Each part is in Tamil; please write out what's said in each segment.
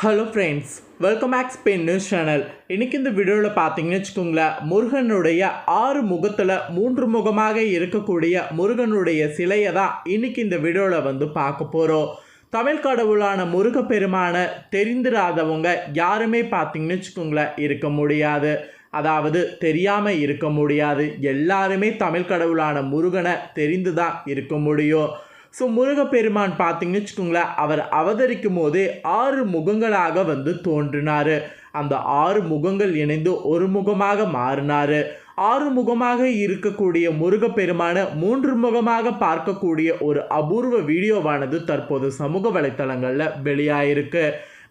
Hello friends welcome back Spain news channel இன்னைக்கு இந்த வீடியோவில் பார்த்தீங்கன்னு வச்சுக்கோங்களேன் முருகனுடைய ஆறு முகத்தில் மூன்று முகமாக இருக்கக்கூடிய முருகனுடைய சிலையை தான் இன்னைக்கு இந்த வீடியோவில் வந்து பார்க்க போகிறோம் தமிழ் கடவுளான முருகப்பெருமானை தெரிந்திராதவங்க யாருமே பார்த்தீங்கன்னு வச்சுக்கோங்களேன் இருக்க முடியாது. அதாவது தெரியாமல் இருக்க முடியாது. எல்லாருமே தமிழ் கடவுளான முருகனை தெரிந்து தான் இருக்க முடியும். ஸோ முருகப்பெருமான் பார்த்தீங்கன்னு வச்சுக்கோங்களேன் அவர் அவதரிக்கும் போதே ஆறு முகங்களாக வந்து தோன்றினார். அந்த ஆறு முகங்கள் இணைந்து ஒரு முகமாக மாறினார். ஆறு முகமாக இருக்கக்கூடிய முருகப்பெருமான மூன்று முகமாக பார்க்கக்கூடிய ஒரு அபூர்வ வீடியோவானது தற்போது சமூக வலைத்தளங்களில் வெளியாயிருக்கு.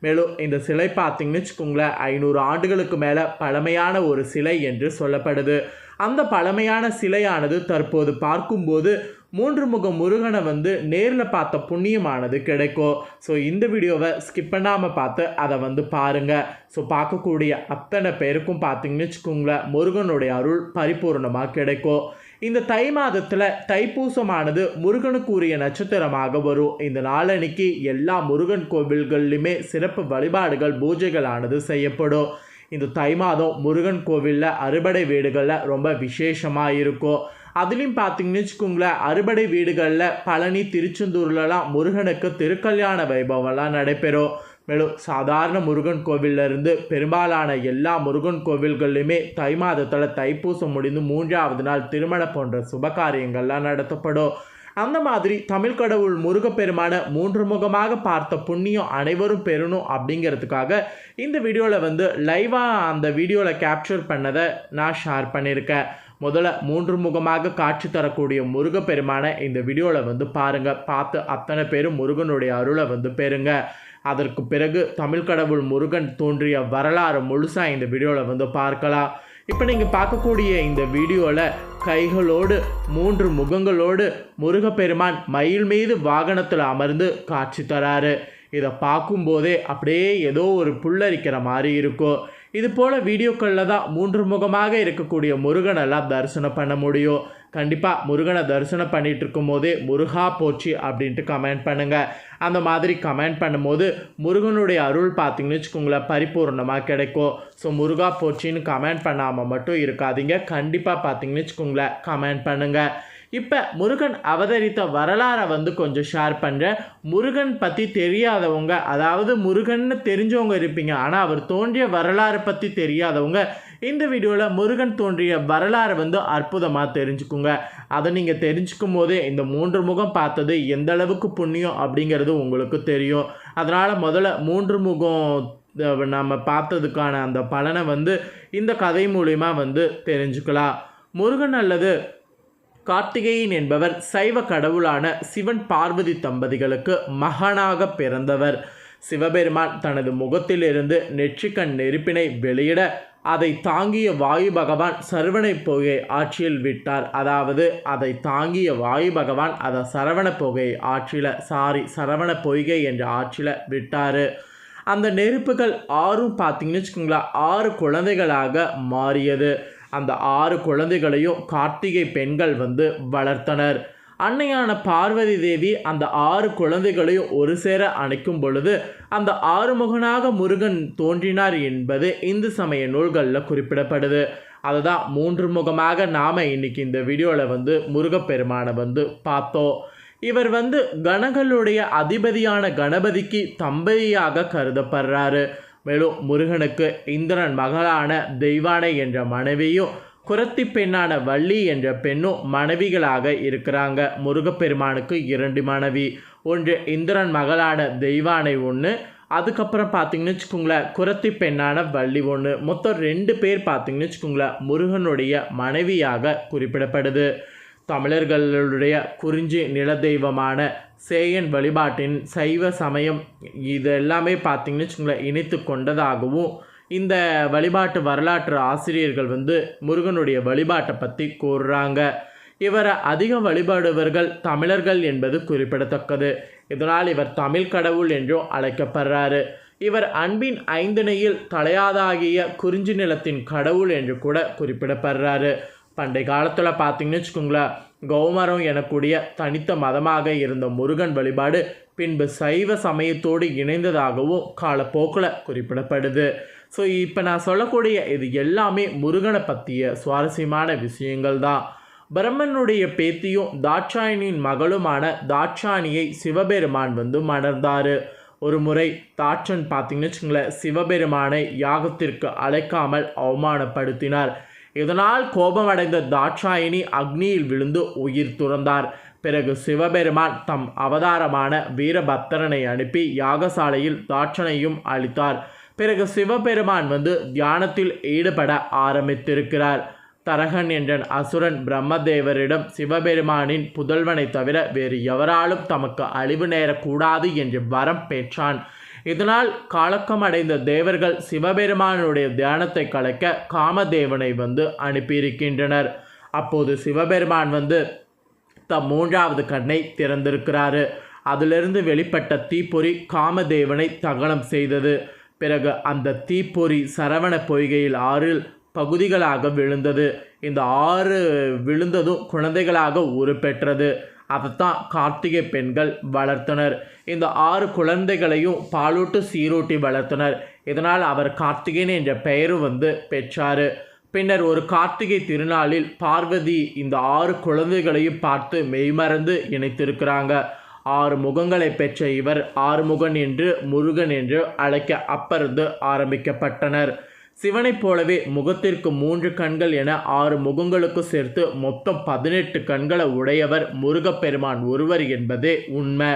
மேலும் இந்த சிலை பார்த்தீங்கன்னு வச்சுக்கோங்களேன் ஐநூறு ஆண்டுகளுக்கு மேலே பழமையான ஒரு சிலை என்று சொல்லப்படுது. அந்த பழமையான சிலையானது தற்போது பார்க்கும்போது மூன்று முக முருகனை வந்து நேரில் பார்த்த புண்ணியமானது கிடைக்கும். ஸோ இந்த வீடியோவை ஸ்கிப் பண்ணாமல் பார்த்து அதை வந்து பாருங்கள் ஸோ பார்க்கக்கூடிய அத்தனை பேருக்கும் பார்த்தீங்கன்னு வச்சுக்கோங்களேன் முருகனுடைய அருள் பரிபூர்ணமாக கிடைக்கும். இந்த தை மாதத்தில் தைப்பூசமானது முருகனுக்குரிய நட்சத்திரமாக வரும். இந்த நாளன்னைக்கு எல்லா முருகன் கோவில்கள்லையுமே சிறப்பு வழிபாடுகள் பூஜைகளானது செய்யப்படும். இந்த தை மாதம் முருகன் கோவிலில் அறுபடை வீடுகளில் ரொம்ப விசேஷமாக இருக்கும். அதுலேயும் பார்த்தீங்கன்னு வச்சுக்கோங்களேன் அறுபடை வீடுகளில் பழனி திருச்செந்தூர்லலாம் முருகனுக்கு திருக்கல்யாண வைபவம்லாம் நடைபெறும். மேலும் சாதாரண முருகன் கோவிலிருந்து பெரும்பாலான எல்லா முருகன் கோவில்கள்லையுமே தை மாதத்தில் தைப்பூசம் முடிந்து மூன்றாவது நாள் திருமணம் போன்ற சுபகாரியங்கள்லாம் நடத்தப்படும். அந்த மாதிரி தமிழ் கடவுள் முருகப்பெருமான மூன்று முகமாக பார்த்த புண்ணியம் அனைவரும் பெறணும் அப்படிங்கிறதுக்காக இந்த வீடியோவில் வந்து லைவாக அந்த வீடியோவில் கேப்சர் பண்ணதை நான் ஷேர் பண்ணியிருக்கேன். முதல்ல மூன்று முகமாக காட்சி தரக்கூடிய முருகப்பெருமானை இந்த வீடியோவில் வந்து பாருங்கள் பார்த்து அத்தனை பேரும் முருகனுடைய அருளை வந்து பெறுங்க. அதற்கு பிறகு தமிழ் கடவுள் முருகன் தோன்றிய வரலாறு முழுசாக இந்த வீடியோவில் வந்து பார்க்கலாம். இப்போ நீங்கள் பார்க்கக்கூடிய இந்த வீடியோவில் கைகளோடு மூன்று முகங்களோடு முருகப்பெருமான் மயில் மீது வாகனத்தில் அமர்ந்து காட்சி தராரு. இதை பார்க்கும்போதே அப்படியே ஏதோ ஒரு புல்லரிக்கிற மாதிரி இருக்கும். இது போல் வீடியோக்களில் தான் மூன்று முகமாக இருக்கக்கூடிய முருகனெல்லாம் தரிசனம் பண்ண முடியும். கண்டிப்பாக முருகனை தரிசனம் பண்ணிகிட்டு இருக்கும்போதே முருகா போச்சு அப்படின்ட்டு கமெண்ட் பண்ணுங்கள் அந்த மாதிரி கமெண்ட் பண்ணும்போது முருகனுடைய அருள் பார்த்தீங்கன்னு வச்சுக்கோங்களேன் பரிபூர்ணமாக கிடைக்கும். ஸோ முருகா போச்சின்னு கமெண்ட் பண்ணாமல் மட்டும் இருக்காதீங்க. கண்டிப்பாக பார்த்தீங்கன்னு வச்சுக்கோங்களேன் கமெண்ட் பண்ணுங்கள் இப்போ முருகன் அவதரித்த வரலாறை வந்து கொஞ்சம் ஷேர் பண்ணுறேன் முருகன் பற்றி தெரியாதவங்க அதாவது முருகன்னு தெரிஞ்சவங்க இருப்பீங்க ஆனால் அவர் தோன்றிய வரலாறு பற்றி தெரியாதவங்க இந்த வீடியோவில் முருகன் தோன்றிய வரலாறு வந்து அற்புதமாக தெரிஞ்சுக்குங்க. அதை நீங்கள் தெரிஞ்சுக்கும் போதே இந்த மூன்று முகம் பார்த்தது எந்த அளவுக்கு புண்ணியம் அப்படிங்கிறது உங்களுக்கு தெரியும். அதனால் முதல்ல மூன்று முகம் நம்ம பார்த்ததுக்கான அந்த பலனை வந்து இந்த கதை மூலிமா வந்து தெரிஞ்சுக்கலாம். முருகன் அல்லது கார்த்திகேயன் என்பவர் சைவ கடவுளான சிவன் பார்வதி தம்பதிகளுக்கு மகனாக பிறந்தவர். சிவபெருமான் தனது முகத்திலிருந்து நெற்றிக்கண் நெருப்பினை வெளியிட அதை தாங்கிய வாயு பகவான் சரவணை புகை ஆட்சியில் விட்டார். அதாவது அதை தாங்கிய வாயு பகவான் அதை சரவண புகை ஆட்சியில் சாரி சரவண பொய்கை என்ற ஆட்சியில் விட்டார். அந்த நெருப்புகள் ஆறும் பார்த்தீங்கன்னு வச்சுக்கோங்களேன் ஆறு குழந்தைகளாக மாறியது. அந்த ஆறு குழந்தைகளையும் கார்த்திகை பெண்கள் வந்து வளர்த்தனர். அன்னையான பார்வதி தேவி அந்த ஆறு குழந்தைகளையும் ஒரு சேர அணைக்கும் பொழுது அந்த ஆறுமுகனாக முருகன் தோன்றினார் என்பது இந்து சமய நூல்களில் குறிப்பிடப்படுது. அதுதான் மூன்று முகமாக நாம் இன்னைக்கு இந்த வீடியோவில் வந்து முருகப்பெருமானை வந்து பார்த்தோம். இவர் வந்து கணங்களுடைய அதிபதியான கணபதிக்கு தம்பதியாக கருதப்படுறாரு. மேலும் முருகனுக்கு இந்திரன் மகளான தெய்வானை என்ற மனைவியும் குரத்தி பெண்ணான வள்ளி என்ற பெண்ணும் மனைவிகளாக இருக்கிறாங்க. முருகப்பெருமானுக்கு இரண்டு மனைவி. ஒன்று இந்திரன் மகளான தெய்வானை ஒன்று அதுக்கப்புறம் பார்த்தீங்கன்னு வச்சுக்கோங்களேன் குரத்தி பெண்ணான வள்ளி ஒன்று மொத்தம் ரெண்டு பேர் பார்த்தீங்கன்னு வச்சுக்கோங்களேன் முருகனுடைய மனைவியாக குறிப்பிடப்படுது. தமிழர்களுடைய குறிஞ்சி நிலதெய்வமான சேயன் வழிபாட்டின் சைவ சமயம் இது எல்லாமே பார்த்திங்கன்னு வச்சுக்கோங்களேன் இணைத்து கொண்டதாகவும் இந்த வழிபாட்டு வரலாற்று ஆசிரியர்கள் வந்து முருகனுடைய வழிபாட்டை பற்றி கூறுறாங்க. இவரை அதிகம் வழிபாடுவர்கள் தமிழர்கள் என்பது குறிப்பிடத்தக்கது. இதனால் இவர் தமிழ் கடவுள் என்றும் அழைக்கப்படுறாரு. இவர் அன்பின் ஐந்திணையில் தலையாதாகிய குறிஞ்சி நிலத்தின் கடவுள் என்று கூட குறிப்பிடப்படுறாரு. பண்டைய காலத்தில் பார்த்தீங்கன்னு வச்சுக்கோங்களேன் கௌமரம் எனக்கூடிய தனித்த மதமாக இருந்த முருகன் வழிபாடு பின்பு சைவ சமயத்தோடு இணைந்ததாகவும் காலப்போக்கில் குறிப்பிடப்படுது. ஸோ இப்போ நான் சொல்லக்கூடிய இது எல்லாமே முருகனை பற்றிய சுவாரஸ்யமான விஷயங்கள் தான். பிரம்மனுடைய பேத்தியும் தாட்சாயணியின் மகளுமான தாட்சாணியை சிவபெருமான் வந்து மணர்ந்தார் ஒரு முறை தாட்சன் பார்த்தீங்கன்னு வச்சுங்களேன் சிவபெருமானை யாகத்திற்கு அழைக்காமல் அவமானப்படுத்தினார். இதனால் கோபமடைந்த தாட்சாயினி அக்னியில் விழுந்து உயிர் துறந்தார். பிறகு சிவபெருமான் தம் அவதாரமான வீரபத்தரனை அனுப்பி யாகசாலையில் தாட்சனையும் அளித்தார். பிறகு சிவபெருமான் வந்து தியானத்தில் ஈடுபட ஆரம்பித்திருக்கிறார். தரகன் என்ற அசுரன் பிரம்மதேவரிடம் சிவபெருமானின் புதல்வனை தவிர வேறு எவராலும் தமக்கு அழிவு நேரக்கூடாது என்று வரம் பெற்றான். இதனால் காலக்கமடைந்த தேவர்கள் சிவபெருமானுடைய தியானத்தை கலைக்க காமதேவனை வந்து அனுப்பியிருக்கின்றனர். அப்போது சிவபெருமான் வந்து தம் மூன்றாவது கண்ணை திறந்திருக்கிறாரு. அதிலிருந்து வெளிப்பட்ட தீப்பொறி காமதேவனை தகனம் செய்தது. பிறகு அந்த தீப்பொறி சரவண பொய்கையில் ஆறில் பகுதிகளாக விழுந்தது. இந்த ஆறு விழுந்ததும் குழந்தைகளாக உருப்பெற்றது. அதைத்தான் கார்த்திகை பெண்கள் வளர்த்தனர். இந்த ஆறு குழந்தைகளையும் பாலூட்டு சீரூட்டி வளர்த்தனர். இதனால் அவர் கார்த்திகேயன் என்ற பெயரும் வந்து பெற்றார். பின்னர் ஒரு கார்த்திகை திருநாளில் பார்வதி இந்த ஆறு குழந்தைகளையும் பார்த்து மெய்மறந்து இணைத்திருக்கிறாங்க. ஆறு முகங்களை பெற்ற இவர் ஆறுமுகன் என்று முருகன் என்று அழைக்க அப்பருந்து ஆரம்பிக்கப்பட்டனர். சிவனைப் போலவே முகத்திற்கு மூன்று கண்கள் என ஆறு முகங்களுக்கு சேர்த்து மொத்தம் பதினெட்டு கண்களை உடையவர் முருகப்பெருமான் ஒருவர் என்பதே உண்மை.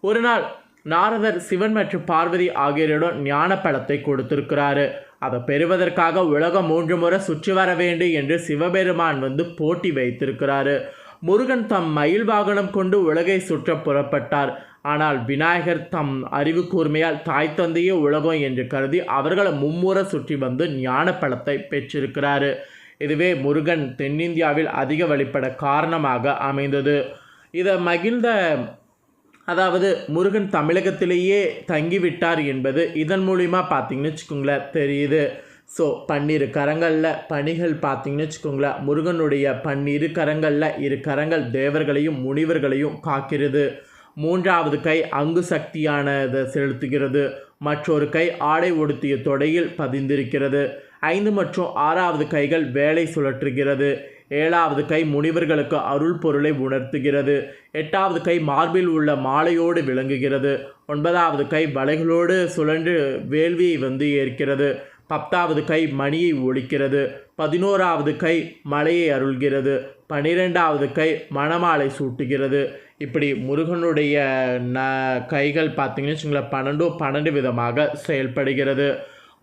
ஒரு நாள் நாரதர் சிவன் மற்றும் பார்வதி ஆகியோரிடம் ஞான பழத்தை கொடுத்திருக்கிறாரு. அதை பெறுவதற்காக உலகம் மூன்று முறை சுற்றி வர வேண்டும் என்று சிவபெருமான் வந்து போட்டி வைத்திருக்கிறாரு. முருகன் தம் மயில் வாகனம் கொண்டு உலகை சுற்ற புறப்பட்டார். ஆனால் விநாயகர் தம் அறிவு கூர்மையால் தாய் தந்தையே உலகம் என்று கருதி அவர்களை மும்முறை சுற்றி வந்து ஞான பழத்தை பெற்றிருக்கிறாரு. இதுவே முருகன் தென்னிந்தியாவில் அதிக வழிபட காரணமாக அமைந்தது. இதை மகிழ்ந்த அதாவது முருகன் தமிழகத்திலேயே தங்கிவிட்டார் என்பது இதன் மூலிமா பார்த்தீங்கன்னு வச்சுக்கோங்களேன் தெரியுது. ஸோ பன்னிரு கரங்களில் பணிகள் பார்த்தீங்கன்னு வச்சுக்கோங்களேன். முருகனுடைய பன்னிரு கரங்களில் இரு கரங்கள் தேவர்களையும் முனிவர்களையும் காக்கிறது. மூன்றாவது கை அங்கு சக்தியானது செலுத்துகிறது. மற்றொரு கை ஆடை உடுத்திய தொடையில் பதிந்திருக்கிறது. ஐந்து மற்றும் ஆறாவது கைகள் வேலை சுழற்றுகிறது. ஏழாவது கை முனிவர்களுக்கு அருள் பொருளை உணர்த்துகிறது. எட்டாவது கை மார்பில் உள்ள மாலையோடு விளங்குகிறது. ஒன்பதாவது கை வலைகளோடு சுழன்று வேள்வியை வந்து ஏற்கிறது. பத்தாவது கை மணியை ஒழிக்கிறது. பதினோராவது கை மலையை அருள்கிறது. பனிரெண்டாவது கை மணமாலை சூட்டுகிறது. இப்படி முருகனுடைய ந கைகள் பார்த்தீங்கன்னு வச்சுங்களேன் பன்னெண்டு பன்னெண்டு விதமாக செயல்படுகிறது.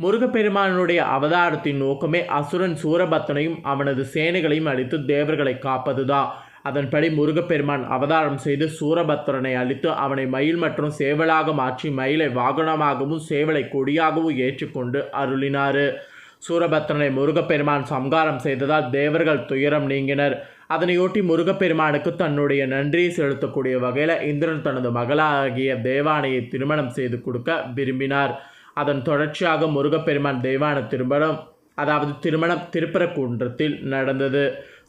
முருகப்பெருமானுடைய அவதாரத்தின் நோக்கமே அசுரன் சூரபத்தனையும் அவனது சேனைகளையும் அழித்து தேவர்களை காப்பதுதான். அதன்படி முருகப்பெருமான் அவதாரம் செய்து சூரபத்திரனை அழித்து அவனை மயில் மற்றும் சேவலாக மாற்றி மயிலை வாகனமாகவும் சேவலை கொடியாகவும் ஏற்றுக்கொண்டு அருளினார். சூரபத்திரனை முருகப்பெருமான் சம்காரம் செய்ததால் தேவர்கள் துயரம் நீங்கினர். அதனையொட்டி முருகப்பெருமானுக்கு தன்னுடைய நன்றியை செலுத்தக்கூடிய வகையில் இந்திரன் தனது மகளாகிய தேவானையை திருமணம் செய்து கொடுக்க விரும்பினார். அதன் தொடர்ச்சியாக முருகப்பெருமான் தேவான திருமணம் அதாவது திருமணம் திருப்பரங்குன்றத்தில் நடந்தது.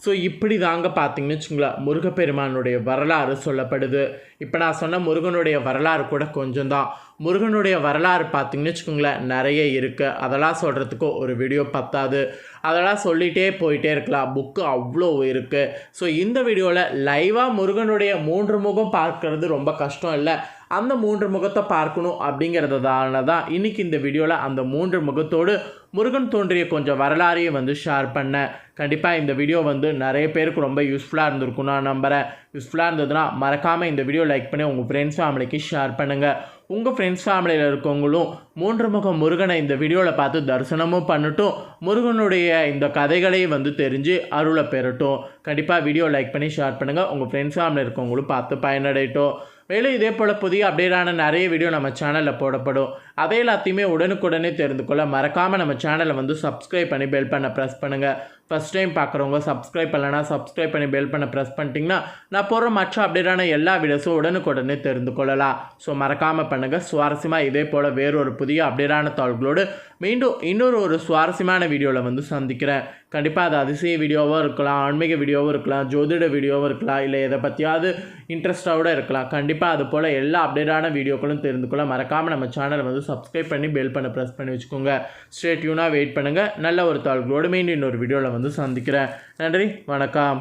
ஸோ இப்படி தாங்க பார்த்தீங்கன்னு வச்சுங்களேன் முருகப்பெருமானுடைய வரலாறு சொல்லப்படுது. இப்போ நான் சொன்ன முருகனுடைய வரலாறு கூட கொஞ்சம் தான் முருகனுடைய வரலாறு பார்த்திங்கன்னு வச்சுக்கோங்களேன் நிறைய இருக்குது அதெல்லாம் சொல்கிறதுக்கு ஒரு வீடியோ பத்தாது. அதெல்லாம் சொல்லிகிட்டே போயிட்டே இருக்கலாம். புக்கு அவ்வளோ இருக்குது ஸோ இந்த வீடியோவில் லைவாக முருகனுடைய மூன்று முகம் பார்க்கறது ரொம்ப கஷ்டம் இல்லை. அந்த மூன்று முகத்தை பார்க்கணும் அப்படிங்கிறதுனால தான் இன்றைக்கி இந்த வீடியோவில் அந்த மூன்று முகத்தோடு முருகன் தோன்றிய கொஞ்சம் வரலாறையும் வந்து ஷேர் பண்ணேன். கண்டிப்பாக இந்த வீடியோ வந்து நிறைய பேருக்கு ரொம்ப யூஸ்ஃபுல்லாக இருந்திருக்கும். நான் நம்புகிறேன் யூஸ்ஃபுல்லாக இருந்ததுன்னா மறக்காமல் இந்த வீடியோ லைக் பண்ணி உங்கள் ஃப்ரெண்ட்ஸ் ஃபேமிலிக்கு ஷேர் பண்ணுங்கள் உங்கள் ஃப்ரெண்ட்ஸ் ஃபேமிலியில் இருக்கவங்களும் மூன்று முகம் முருகனை இந்த வீடியோவில் பார்த்து தரிசனமும் பண்ணட்டும். முருகனுடைய இந்த கதைகளையும் வந்து தெரிஞ்சு அருளை பெறட்டும். கண்டிப்பாக வீடியோ லைக் பண்ணி ஷேர் பண்ணுங்கள் உங்கள் ஃப்ரெண்ட்ஸ் ஃபேமிலியில் இருக்கவங்களும் பார்த்து பயனடையட்டும். மேலும் இதே போல் புதிய அப்டேட்டான நிறைய வீடியோ நம்ம சேனலில் போடப்படும். அதை எல்லாத்தையுமே உடனுக்குடனே தெரிந்து கொள்ள மறக்காமல் நம்ம சேனலை வந்து சப்ஸ்கிரைப் பண்ணி பெல் பண்ண ப்ரெஸ் பண்ணுங்கள் ஃபஸ்ட் டைம் பார்க்குறவங்க சப்ஸ்கிரைப் பண்ணலனா சப்ஸ்கிரைப் பண்ணி பெல் பண்ண ப்ரெஸ் பண்ணிட்டீங்கன்னா நான் போகிற மற்ற அப்டேட்டான எல்லா வீடியோஸும் உடனுக்குடனே தெரிந்து கொள்ளலாம். ஸோ மறக்காமல் பண்ணுங்கள் சுவாரஸ்யமாக இதே போல் வேறொரு புதிய அப்டேட்டான தாள்களோடு மீண்டும் இன்னொரு ஒரு சுவாரஸ்யமான வீடியோவில் வந்து சந்திக்கிறேன். கண்டிப்பாக அது அதிசய வீடியோவாக இருக்கலாம் ஆன்மீக வீடியோவும் இருக்கலாம் ஜோதிட வீடியோவும் இருக்கலாம் இல்லை எதை பற்றியாவது இன்ட்ரெஸ்டாக இருக்கலாம். கண்டிப்பாக அது போல் எல்லா அப்டேட்டான வீடியோக்களும் தெரிந்து கொள்ள மறக்காமல் நம்ம சேனலை வந்து சப்ஸ்கிரைப் பண்ணி பெல் பண்ண ப்ரெஸ் பண்ணி வச்சுக்கோங்க. ஸ்டே வெயிட் பண்ணுங்கள் நல்ல ஒரு தாள்களோடு மீண்டும் இன்னொரு வீடியோவில் வந்து சந்திக்கிறேன். நன்றி வணக்கம்.